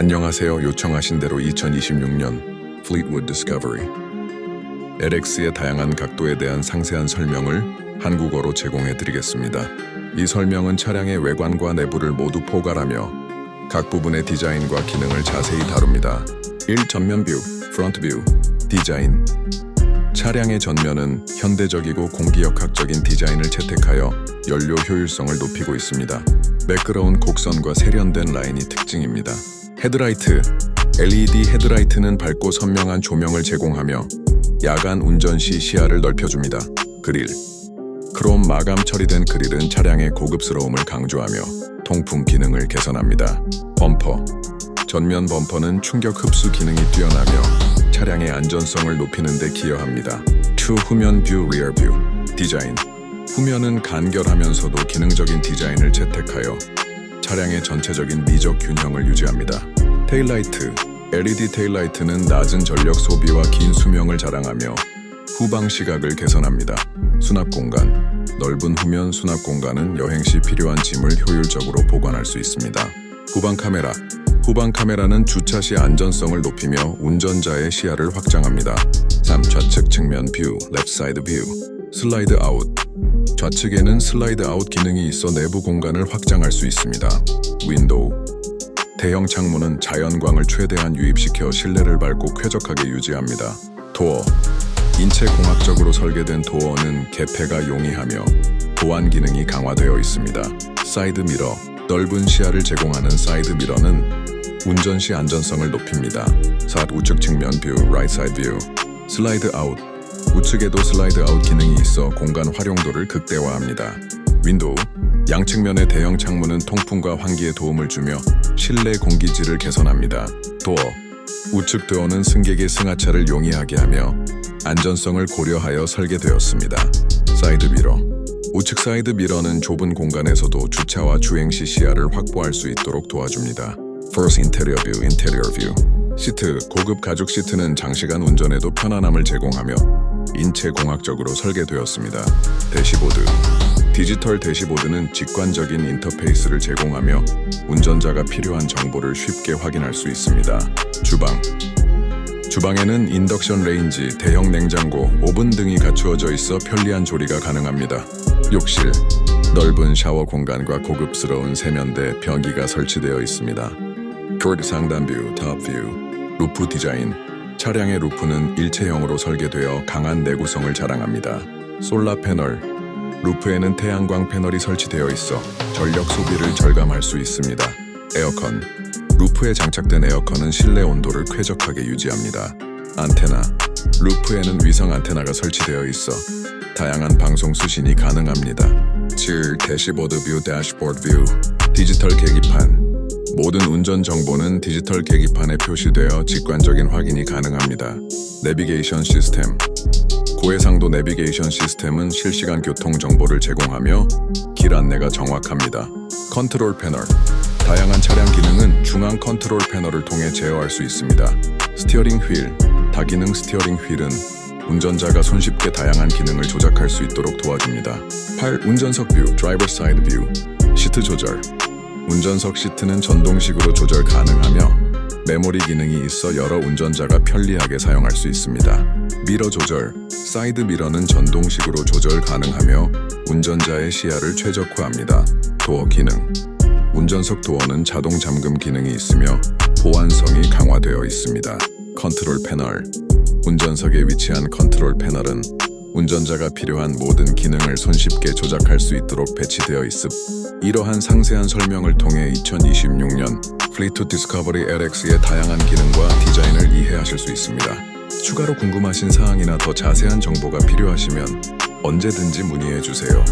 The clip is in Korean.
안녕하세요. 요청하신 대로 2026년 Fleetwood Discovery LX의 다양한 각도에 대한 상세한 설명을 한국어로 제공해 드리겠습니다. 이 설명은 차량의 외관과 내부를 모두 포괄하며 각 부분의 디자인과 기능을 자세히 다룹니다. 1. 전면 뷰, 프론트 뷰, 디자인 차량의 전면은 현대적이고 공기역학적인 디자인을 채택하여 연료 효율성을 높이고 있습니다. 매끄러운 곡선과 세련된 라인이 특징입니다. 헤드라이트 LED 헤드라이트는 밝고 선명한 조명을 제공하며 야간 운전 시 시야를 넓혀줍니다. 그릴 크롬 마감 처리된 그릴은 차량의 고급스러움을 강조하며 통풍 기능을 개선합니다. 범퍼 전면 범퍼는 충격 흡수 기능이 뛰어나며 차량의 안전성을 높이는 데 기여합니다. 추 후면 뷰, 리어 뷰 디자인 후면은 간결하면서도 기능적인 디자인을 채택하여 차량의 전체적인 미적 균형을 유지합니다. 테일라이트 LED 테일라이트는 낮은 전력 소비와 긴 수명을 자랑하며 후방 시각을 개선합니다. 수납 공간 넓은 후면 수납 공간은 여행 시 필요한 짐을 효율적으로 보관할 수 있습니다. 후방 카메라 후방 카메라는 주차 시 안전성을 높이며 운전자의 시야를 확장합니다. 3. 좌측 측면 뷰, side view, 슬라이드 아웃 좌측에는 슬라이드 아웃 기능이 있어 내부 공간을 확장할 수 있습니다. 윈도우 대형 창문은 자연광을 최대한 유입시켜 실내를 밝고 쾌적하게 유지합니다. 도어 인체 공학적으로 설계된 도어는 개폐가 용이하며 보안 기능이 강화되어 있습니다. 사이드 미러 넓은 시야를 제공하는 사이드 미러는 운전 시 안전성을 높입니다. 4. 우측 측면 뷰, right side view 슬라이드 아웃 우측에도 슬라이드 아웃 기능이 있어 공간 활용도를 극대화합니다. 윈도우 양측면의 대형 창문은 통풍과 환기에 도움을 주며 실내 공기질을 개선합니다. 도어 우측 도어는 승객의 승하차를 용이하게 하며 안전성을 고려하여 설계되었습니다. 사이드 미러 우측 사이드 미러는 좁은 공간에서도 주차와 주행 시 시야를 확보할 수 있도록 도와줍니다. First Interior View, Interior View 시트 고급 가죽 시트는 장시간 운전에도 편안함을 제공하며 인체 공학적으로 설계되었습니다. 대시보드 디지털 대시보드는 직관적인 인터페이스를 제공하며 운전자가 필요한 정보를 쉽게 확인할 수 있습니다. 주방 주방에는 인덕션 레인지, 대형 냉장고, 오븐 등이 갖추어져 있어 편리한 조리가 가능합니다. 욕실 넓은 샤워 공간과 고급스러운 세면대, 변기가 설치되어 있습니다. cord 상단 뷰, 탑 뷰, 루프 디자인 차량의 루프는 일체형으로 설계되어 강한 내구성을 자랑합니다. 솔라 패널 루프에는 태양광 패널이 설치되어 있어 전력 소비를 절감할 수 있습니다. 에어컨 루프에 장착된 에어컨은 실내 온도를 쾌적하게 유지합니다. 안테나 루프에는 위성 안테나가 설치되어 있어 다양한 방송 수신이 가능합니다. 7. 대시보드 뷰, 대시보드 뷰 디지털 계기판 모든 운전 정보는 디지털 계기판에 표시되어 직관적인 확인이 가능합니다. 내비게이션 시스템 고해상도 내비게이션 시스템은 실시간 교통 정보를 제공하며 길 안내가 정확합니다. 컨트롤 패널 다양한 차량 기능은 중앙 컨트롤 패널을 통해 제어할 수 있습니다. 스티어링 휠 다기능 스티어링 휠은 운전자가 손쉽게 다양한 기능을 조작할 수 있도록 도와줍니다. 8. 운전석 뷰 드라이버 사이드 뷰 시트 조절 운전석 시트는 전동식으로 조절 가능하며 메모리 기능이 있어 여러 운전자가 편리하게 사용할 수 있습니다. 미러 조절 사이드 미러는 전동식으로 조절 가능하며 운전자의 시야를 최적화합니다. 도어 기능 운전석 도어는 자동 잠금 기능이 있으며 보안성이 강화되어 있습니다. 컨트롤 패널 운전석에 위치한 컨트롤 패널은 운전자가 필요한 모든 기능을 손쉽게 조작할 수 있도록 배치되어 있음. 이러한 상세한 설명을 통해 2026년 플리투 디스커버리 LX의 다양한 기능과 디자인을 이해하실 수 있습니다. 추가로 궁금하신 사항이나 더 자세한 정보가 필요하시면 언제든지 문의해 주세요.